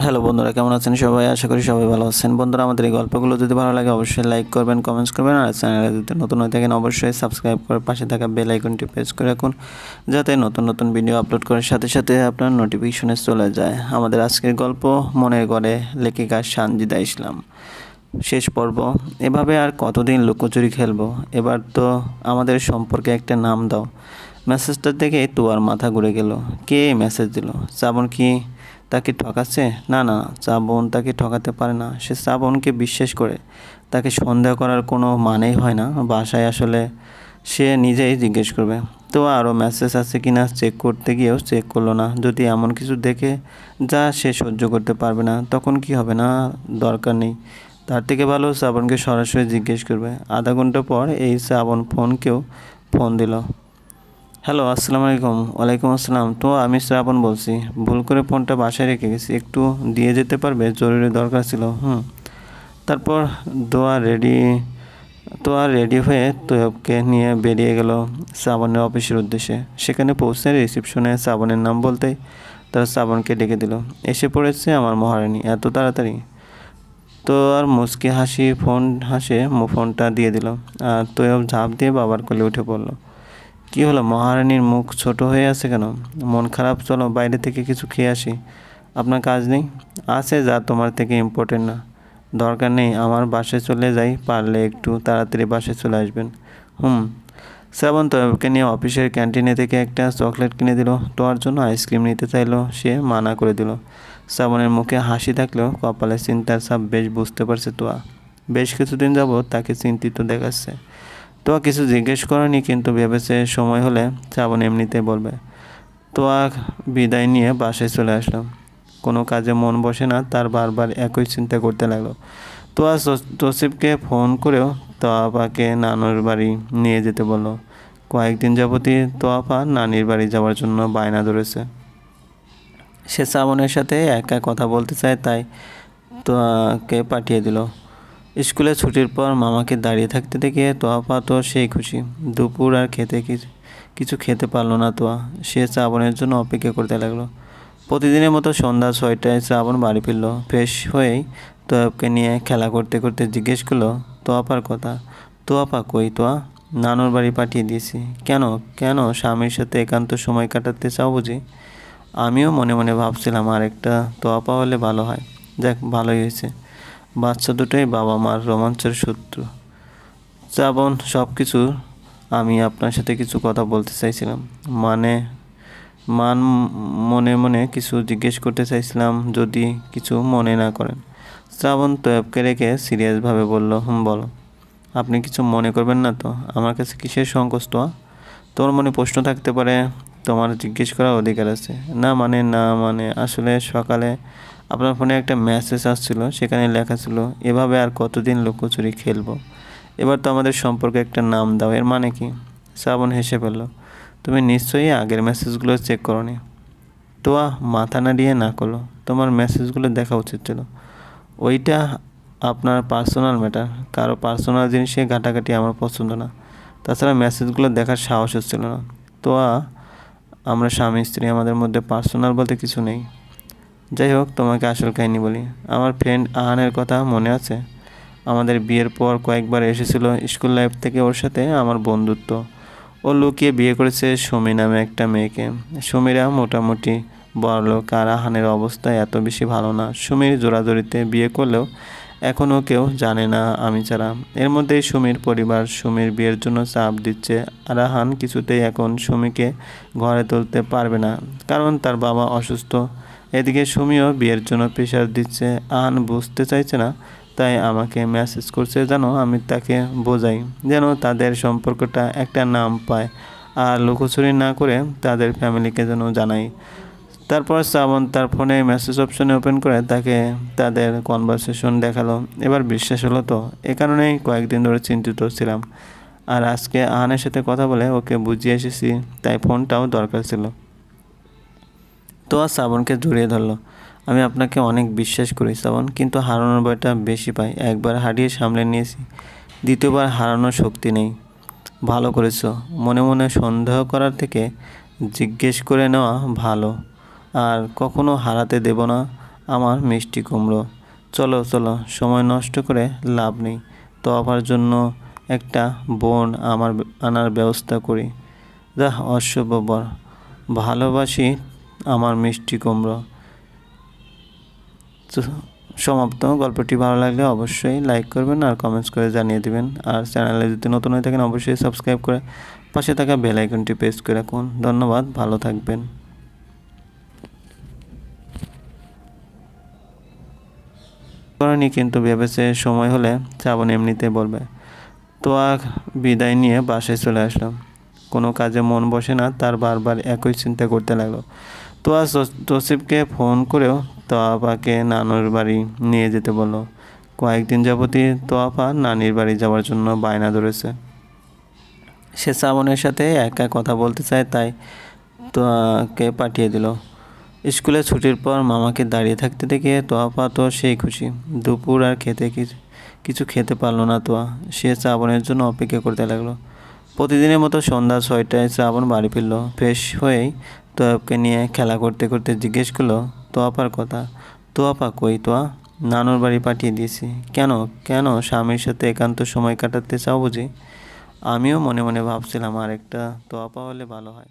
Hello বন্ধুরা, কেমন আছেন সবাই? আশা করি সবাই ভালো আছেন। বন্ধুরা, আমাদের এই গল্পগুলো যদি ভালো লাগে, অবশ্যই লাইক করবেন কমেন্টস করবেন, আর চ্যানেলে যদি নতুন হয়ে থাকেন, অবশ্যই সাবস্ক্রাইব করে পাশে থাকা বেল আইকনটি প্রেস করে রাখুন, যাতে নতুন নতুন ভিডিও আপলোড করার সাথে সাথে আপনার নোটিফিকেশনে চলে যায়। আমাদের আজকের গল্প মনে করে লেখিকা সানজিদা ইসলাম। শেষ পর্ব, এভাবে আর কতদিন লুকোচুরি খেলব? এবার তো আমাদের সম্পর্কে একটা নাম দাও। মেসেজটা দেখে তুয়ার মাথা ঘুরে গেল। কে মেসেজ দিল? শ্রাবণ কি তাকে ঠকাচ্ছে? না না শ্রাবণ তাকে ঠকাতে পারে না। সে শ্রাবণকে বিশ্বাস করে। তাকে সন্দেহ করার কোনো মানেই হয় না। বাসায় আসলে সে নিজেই জিজ্ঞেস করবে। তো আরও মেসেজ আছে কি না? চেক করতে গিয়েও চেক করল না। যদি এমন কিছু দেখে যা সে সহ্য করতে পারবে না, তখন কি হবে না? দরকার নেই। তার থেকে ভালো শ্রাবণকে সরাসরি জিজ্ঞেস করবে। আধা ঘণ্টা পর এই শ্রাবণ ফোনকেও ফোন দিল। হ্যালো, আসসালামু আলাইকুম। ওয়ালাইকুম আসসালাম। তো, আমি শ্রাবণ বলছি। ভুল করে ফোনটা বাসায় রেখে গেছি। একটু দিয়ে যেতে পারবে? জরুরি দরকার ছিল। হুম। তারপর দোয়া রেডি তো আর রেডি হয়ে তোয়বকে নিয়ে বেরিয়ে গেল শ্রাবণের অফিসের উদ্দেশ্যে। সেখানে পৌঁছে রিসিপশনে শ্রাবণের নাম বলতেই তারা শ্রাবণকে ডেকে দিল। এসে পড়েছে আমার মহারানী। এত তাড়াতাড়ি। তো, আর মুচকি হাসি, ফোন হাসে, ফোনটা দিয়ে দিল। আর তোয়ব ঝাঁপ দিয়ে বাবার কোলে উঠে পড়ল। কি হলো? মহারানীর মুখ ছোট হয়ে আছে কেন? মন খারাপ? চলো বাইরে থেকে কিছু খেয়ে আসি। আপনার কাজ নেই? আছে যা তোমার থেকে ইম্পর্টেন্ট না। দরকার নেই, আমার বাসে চলে যাই, পারলে একটু তাড়াতাড়ি বাসে চলে আসবেন। হুম। শ্রাবণ তয়বকে নিয়ে অফিসের ক্যান্টিনে থেকে একটা চকলেট কিনে দিল। তোয়ার জন্য আইসক্রিম নিতে চাইলো, সে মানা করে দিল। শ্রাবণের মুখে হাসি থাকলেও কপালে চিন্তার ছাপ বেশ বুঝতে পারছে তোয়া। বেশ কিছুদিন যাবৎ তাকে চিন্তিত দেখাচ্ছে। তোয়া কিছু জিজ্ঞেস করেনি, কিন্তু ভেবেছে সময় হলে শ্রাবণ এমনিতে বলবে। তোয়া বিদায় নিয়ে বাসায় চলে আসলাম। কোনো কাজে মন বসে না, তার বারবার একই চিন্তা করতে লাগল। তোয়া তসিফকে ফোন করেও তোয়াপাকে নানুর বাড়ি নিয়ে যেতে বলল। কয়েকদিন যাবতই তোয়াপা নানির বাড়ি যাওয়ার জন্য বায়না ধরেছে। সে শ্রাবণের সাথে একা কথা বলতে চায়, তাই তোয়াকে পাঠিয়ে দিল। স্কুলে ছুটির পর মামাকে দাঁড়িয়ে থাকতে দেখে তোয়াপা তো সেই খুশি। দুপুর আর খেতে কিছু খেতে পারল না তোয়া। সে শ্রাবণের জন্য অপেক্ষা করতে লাগল। প্রতিদিনের মতো সন্ধ্যা ছয়টায় শ্রাবণ বাড়ি ফিরল। ফ্রেশ হয়েই তোয়াবকে নিয়ে খেলা করতে করতে জিজ্ঞেস করল তোয়াপার কথা? তোয়াপা কই তোয়া? নানুর বাড়ি পাঠিয়ে দিয়েছি। কেন কেন স্বামীর সাথে একান্ত সময় কাটাতে চাও বুঝি? আমিও মনে মনে ভাবছিলাম আর একটা তোয়াপা হলে ভালো হয়। দেখ ভালোই হয়েছে। বাচ্চা দুটোই বাবা মার রোমাঞ্চের শত্রু। শ্রাবণ সব কিছু আমি আপনার সাথে কিছু কথা বলতে চাইছিলাম। মানে মান মনে মনে কিছু জিজ্ঞেস করতে চাইছিলাম যদি কিছু মনে না করেন। শ্রাবণ তোয়েবকে রেখে সিরিয়াসভাবে বলল, হুম, বলো। আপনি কিছু মনে করবেন না তো? আমার কাছে কিসের সংকোচ তো তোমার মনে প্রশ্ন থাকতে পারে, তোমার জিজ্ঞেস করার অধিকার আছে। না মানে না মানে আসলে সকালে আপনার ফোনে একটা মেসেজ আসছিল, সেখানে লেখা ছিল, এভাবে আর কতদিন লুকোচুরি খেলব? এবার তো আমাদের সম্পর্কে একটা নাম দাও, এর মানে কি? শ্রাবণ হেসে ফেলল, তুমি নিশ্চয়ই আগের মেসেজগুলো চেক করনি? তোয়া মাথা নাড়িয়ে না করল, তোমার মেসেজগুলো দেখা উচিত ছিল। ওইটা আপনার পার্সোনাল ম্যাটার কারও পার্সোনাল জিনিসে ঘাটাঘাটি আমার পছন্দ না। তাছাড়া মেসেজগুলো দেখার সাহস হচ্ছিল না। তোয়া আমরা স্বামী স্ত্রী আমাদের মধ্যে পার্সোনাল বলতে কিছু নেই। যাই হোক, তোমাকে আসল কাহিনী বলি। আমার ফ্রেন্ড আহানের কথা মনে আছে? আমাদের বিয়ের পর কয়েকবার এসেছিল স্কুল লাইফ থেকে ওর সাথে আমার বন্ধুত্ব। ও লুকিয়ে বিয়ে করেছে সুমি নামে একটা মেয়েকে। সুমিরা মোটামুটি বড়লোক আর আহানের অবস্থা এত বেশি ভালো না। সুমির জোরাজোরিতে বিয়ে করলেও এখনও কেউ জানে না আমি ছাড়া। এর মধ্যেই সুমির পরিবার সুমির বিয়ের জন্য চাপ দিচ্ছে আর আহান কিছুতেই এখন সুমিকে ঘরে তুলতে পারবে না। কারণ তার বাবা অসুস্থ। এদিকে সুমিও বিয়ের জন্য প্রেশার দিচ্ছে। আহান বুঝতে চাইছে না, তাই আমাকে মেসেজ করছে যেন আমি তাকে বোঝাই, যেন তাদের সম্পর্কটা একটা নাম পায় আর লুকোচুরি না করে তাদের ফ্যামিলিকে যেন জানাই। তারপর শ্রাবণ তার ফোনে মেসেজ অপশনে ওপেন করে তাকে তাদের কনভারসেশন দেখাল। এবার বিশ্বাস হলো তো, এ কারণেই কয়েকদিন ধরে চিন্তিত ছিলাম। আর আজকে আহানের সাথে কথা বলে ওকে বুঝিয়ে এসেছি, তাই ফোনটাও দরকার ছিল। তো আর শ্রাবণকে জড়িয়ে ধরলো। আমি আপনাকে অনেক বিশ্বাস করি শ্রাবণ কিন্তু হারানোর ভয়টা বেশি পাই। একবার হারিয়ে সামলে নিয়েছি। দ্বিতীয়বার হারানোর শক্তি নেই। ভালো করেছ। মনে মনে সন্দেহ করার থেকে জিজ্ঞেস করে নেওয়া ভালো। আর কখনো হারাতে দেব না আমার মিষ্টি কুমড়ো। চলো চলো, সময় নষ্ট করে লাভ নেই। তো আবার জন্য একটা বোন আমার আনার ব্যবস্থা করি। যা অশুভ বর। ভালোবাসি আমার মিষ্টি কুমড়ো। তো সমাপ্ত, গল্পটি ভালো লাগলে অবশ্যই লাইক করবেন আর কমেন্টস করে জানিয়ে দিবেন। আর চ্যানেলে যদি নতুন হয়ে থাকেন, অবশ্যই সাবস্ক্রাইব করে পাশে থাকা বেল আইকনটি প্রেস করে রাখুন। ধন্যবাদ, ভালো থাকবেন। করেনি কিন্তু ভেবেছে সময় হলে শ্রাবণ এমনিতে বলবে। তো আর বিদায় নিয়ে বাসায় চলে আসলাম। কোনো কাজে মন বসে না, তার বারবার একই চিন্তা করতে লাগল। তো আর তসিফকে ফোন করেও তোয়াপাকে নানুর বাড়ি নিয়ে যেতে বলল। কয়েকদিন যাবতই তোয়াপা নানির বাড়ি যাওয়ার জন্য বায়না ধরেছে। সে শ্রাবণের সাথে একা কথা বলতে চায়, তাই তোয়াকে পাঠিয়ে দিল। স্কুলে ছুটির পর মামাকে দাঁড়িয়ে থাকতে দেখে তোয়াপা তো সেই খুশি। দুপুর আর খেতে কিছু কিছু খেতে পারল না তোয়া। সে শ্রাবণের জন্য অপেক্ষা করতে লাগল। প্রতিদিনের মতো সন্ধ্যা ছয়টায় শ্রাবণ বাড়ি ফিরল। ফ্রেশ হয়েই তোয়াবকে নিয়ে খেলা করতে করতে জিজ্ঞেস করল, তোয়াপার কথা? তোয়াপা কই তোয়া? নানুর বাড়ি পাঠিয়ে দিয়েছি। কেন? কেন স্বামীর সাথে একান্ত সময় কাটাতে চাও বুঝি? আমিও মনে মনে ভাবছিলাম আর একটা তোয়াপা হলে ভালো হয়।